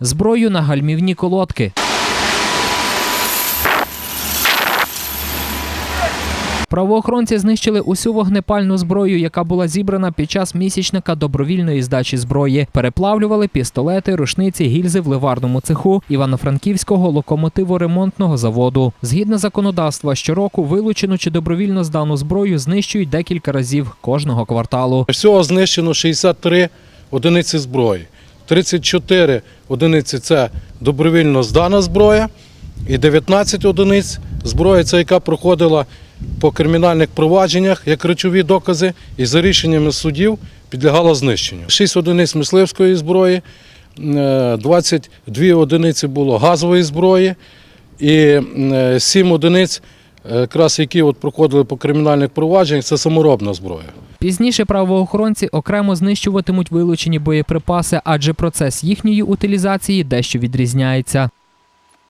зброю на гальмівні колодки. Правоохоронці знищили усю вогнепальну зброю, яка була зібрана під час місячника добровільної здачі зброї. Переплавлювали пістолети, рушниці, гільзи в ливарному цеху Івано-Франківського локомотиворемонтного заводу. Згідно законодавства, щороку вилучену чи добровільно здану зброю знищують декілька разів кожного кварталу. Всього знищено 63 одиниці зброї. 34 одиниці це добровільно здана зброя, і 19 одиниць зброя, це яка проходила по кримінальних провадженнях як речові докази, і за рішеннями судів підлягала знищенню. 6 одиниць мисливської зброї, е, 22 одиниці було газової зброї і 7 одиниць, е, які проходили по кримінальних провадженнях, це саморобна зброя. Пізніше правоохоронці окремо знищуватимуть вилучені боєприпаси, адже процес їхньої утилізації дещо відрізняється.